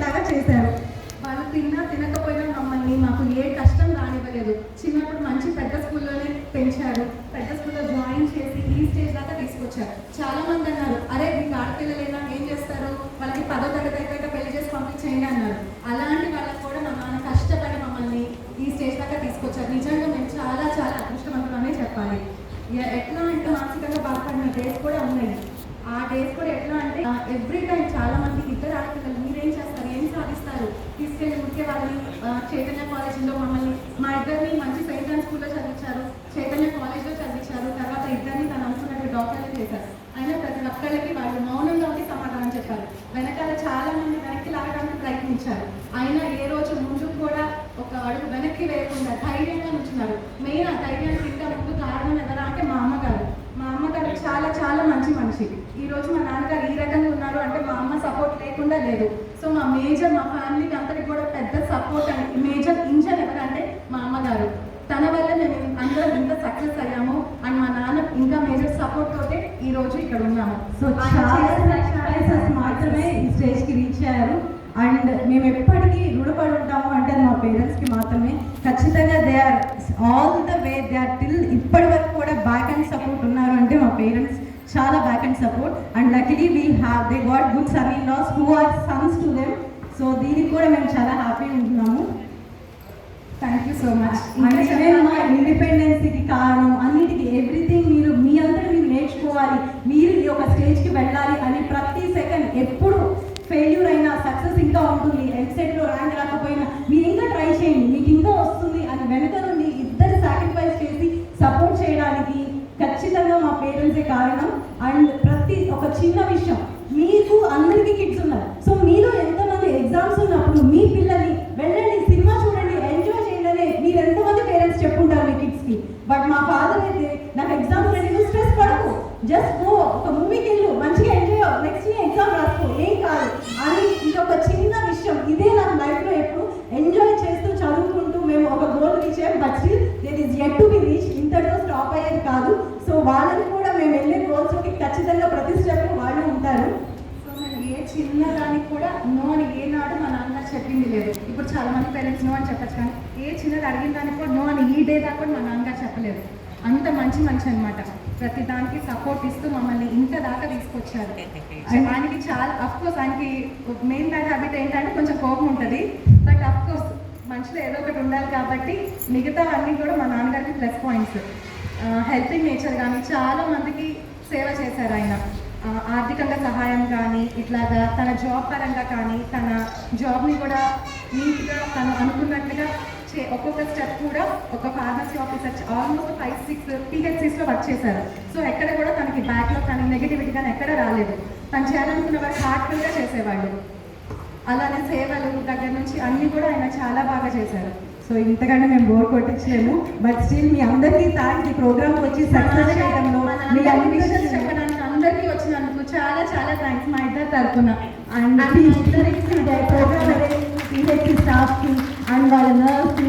వచ్చేలాగా చేశారు. వాళ్ళు తిన్నా తినకపోయినా మమ్మల్ని మాకు ఏ కష్టం రానివ్వలేదు. చిన్నప్పుడు మంచి పెద్ద స్కూల్లోనే పెంచారు. పెద్ద స్కూల్లో జాయిన్ చేసి ఈ స్టేజ్ దాకా తీసుకొచ్చారు. చాలా మంది అన్నారు అరే మీకు ఆడపిల్లలైనా ఏం చేస్తారు? వాళ్ళకి పదో తరగతి అయిపోయాక పెళ్ళి చేసి పంపించేయండి అన్నారు. అలాంటి వాళ్ళకి కూడా మా నాన్న కష్టపడి మమ్మల్ని ఈ స్టేజ్ దాకా తీసుకొచ్చారు. నిజంగా మేము చాలా చాలా అదృష్టవంతులనే చెప్పాలి. ఎట్లా అంటే మానసికంగా బాధపడిన డేస్ కూడా ఉన్నాయి. ఆ డేస్ కూడా ఎట్లా అంటే ఎవ్రీ టైం చాలా మంది ఇద్దరు ఆడపిల్లలు మీరేం తీసుకెళ్ళి వాళ్ళని చైతన్య కాలేజీలో మమ్మల్ని మా ఇద్దరిని మంచి సెయింట్ స్కూల్లో చదివించారు. చైతన్య కాలేజ్లో చదివించారు. తర్వాత ఇద్దరిని తను అనుకున్నట్టు డాక్టర్లు చేశారు. అయినా ప్రతి ఒక్కళ్ళకి వాళ్ళు మౌనంలో ఉండి సమాధానం చెప్పారు. వెనకాల చాలా మంది వెనక్కి లాగడానికి ప్రయత్నించారు. అయినా ఏ రోజు ముందు కూడా ఒక అడుగు వెనక్కి వేయకుండా ధైర్యంగా నుంచున్నారు. మెయిన్ ఆ ధైర్యానికి ఇంకా ముందు కారణం ఎవరా అంటే మా అమ్మగారు. మా అమ్మగారు చాలా చాలా మంచి మనిషి. ఈ రోజు మా నాన్నగారు ఈ రకంగా ఉన్నారు అంటే మా అమ్మ సపోర్ట్ లేకుండా లేదు. సో మా మేజర్ మా ఫ్యామిలీకి అందరికి కూడా పెద్ద సపోర్ట్ అని మేజర్ ఇంజన్ ఎవరంటే మా అమ్మగారు. తన వల్ల మేము అందరం ఇంత సక్సెస్ అయ్యాము అండ్ మా నాన్న ఇంకా మేజర్ సపోర్ట్ తోటే ఈ రోజు ఇక్కడ ఉన్నాము. సో చాలా మాత్రమే ఈ స్టేజ్కి రీచ్ అయ్యారు. అండ్ మేము ఎప్పటికీ రుణపడి ఉంటాము అంటే మా పేరెంట్స్కి మాత్రమే. ఖచ్చితంగా they are all the way they are till ఇప్పటి వరకు కూడా బ్యాక్ అండ్ సపోర్ట్ ఉన్నారు అంటే మా పేరెంట్స్ చాలా back and support and luckily we have they got good son in laws who are sons to them so దీనికి కూడా మేము చాలా హ్యాపీ ఉంటున్నాము. థ్యాంక్ యూ సో మచ్ అంటే మా ఇండిపెండెన్స్కి కారణం అన్నిటికీ ఎవ్రీథింగ్ మీరు మీ అంతా మీరు నేర్చుకోవాలి. మీరు ఈ ఒక స్టేజ్కి వెళ్ళాలి అని ప్రతి సెకండ్ ఎప్పుడు ఫెయిల్యూర్ అయినా సక్సెస్ ఇంకా ఉంటుంది. ఎంసెట్లో ర్యాంక్ రాకపోయినా మీరు ఇంకా ట్రై చేయండి. మీకు ఇంకా వస్తుంది అని వెనుక నుండి ఇద్దరు సాక్రిఫైస్ చేసి సపోర్ట్ చేయడానికి ఖచ్చితంగా మా పేరెంట్సే కారణం అండ్ ప్రతి ఒక చిన్న విషయం మీకు అందరికీ కిడ్స్ ఉన్నారు సో మీలో ఎంతమంది ఎగ్జామ్స్ ఉన్నప్పుడు మీ పిల్లల్ని వెళ్ళండి సినిమా చూడండి ఎంజాయ్ చేయండి అని మీరు ఎంతమంది పేరెంట్స్ చెప్పుంటారు బట్ మా ఫాదర్ అయితే నాకు ఎగ్జామ్స్ అంటే నువ్వు స్ట్రెస్ పడకు. జస్ట్ పో ఒక మూవీకి వెళ్ళు మంచిగా ఎంజాయ్ నెక్స్ట్ నీ ఎగ్జామ్ రాసుకో. ఏం కాదు. అని ఇది ఒక చిన్న విషయం ఇదే నాకు లైఫ్లో ఎప్పుడు ఎంజాయ్ చేస్తూ చదువుకుంటూ మేము ఒక గోల్ రీచ్ అయ్యాం but still there is yet to be reach ఇంతటితో స్టాప్ అయ్యేది కాదు. సో వాళ్ళని కూడా మేము వెళ్ళే గోల్స్కి ఖచ్చితంగా ప్రతి స్టెప్ వాళ్ళు ఉంటారు. సో మరి ఏ చిన్న దానికి కూడా నో అని ఏనాడు మా నాన్న చాలా మంది పేరెంట్స్ నో అని చెప్పచ్చు కానీ ఏ చిన్నది అడిగిన దానికి కూడా నో అని ఈ డే దాకా కూడా మా నాన్నగారు చెప్పలేదు. అంత మంచి మంచి అనమాట ప్రతి దానికి సపోర్ట్ ఇస్తూ మమ్మల్ని ఇంత దాకా తీసుకొచ్చారు. అండ్ ఆయనకి చాలా అఫ్ కోర్స్ ఆయనకి మెయిన్ బ్యాడ్ హ్యాబిట్ ఏంటంటే కొంచెం కోపం ఉంటుంది. బట్ అఫ్ కోర్స్ మనుషులు ఏదో ఒకటి ఉండాలి కాబట్టి మిగతా అన్నీ కూడా మా నాన్నగారికి ప్లస్ పాయింట్స్ హెల్పింగ్ నేచర్ కానీ చాలా మందికి సేవ చేశారు ఆయన. ఆర్థికంగా సహాయం కానీ ఇట్లాగా తన జాబ్ పరంగా కానీ తన జాబ్ని కూడా నీట్గా తను అనుకున్నట్లుగా చే ఒక్కొక్క స్టెప్ కూడా ఒక pharmacy officer almost five six పిహెచ్సిస్లో work చేశారు. సో ఎక్కడ కూడా తనకి బ్యాక్లో కానీ నెగిటివిటీ కానీ ఎక్కడ రాలేదు. తను చేయాలనుకున్న వారు హార్ట్ఫుల్గా చేసేవాళ్ళు. అలానే సేవలు దగ్గర నుంచి అన్నీ కూడా ఆయన చాలా బాగా చేశారు. సో ఇంతకంటే మేము బోర్ కొట్టించలేము బట్ స్టిల్ మీ అందరికీ థ్యాంక్స్ ఈ ప్రోగ్రామ్ వచ్చి సక్సెస్ చేయడంలో మీ విషయాలు చెప్పడానికి అందరికీ వచ్చినందుకు చాలా చాలా థ్యాంక్స్ మా ఇద్దరు తరఫున అండ్ ప్రోగ్రామ్ పిహెచ్సి స్టాఫ్కి అండ్ వాళ్ళ నర్స్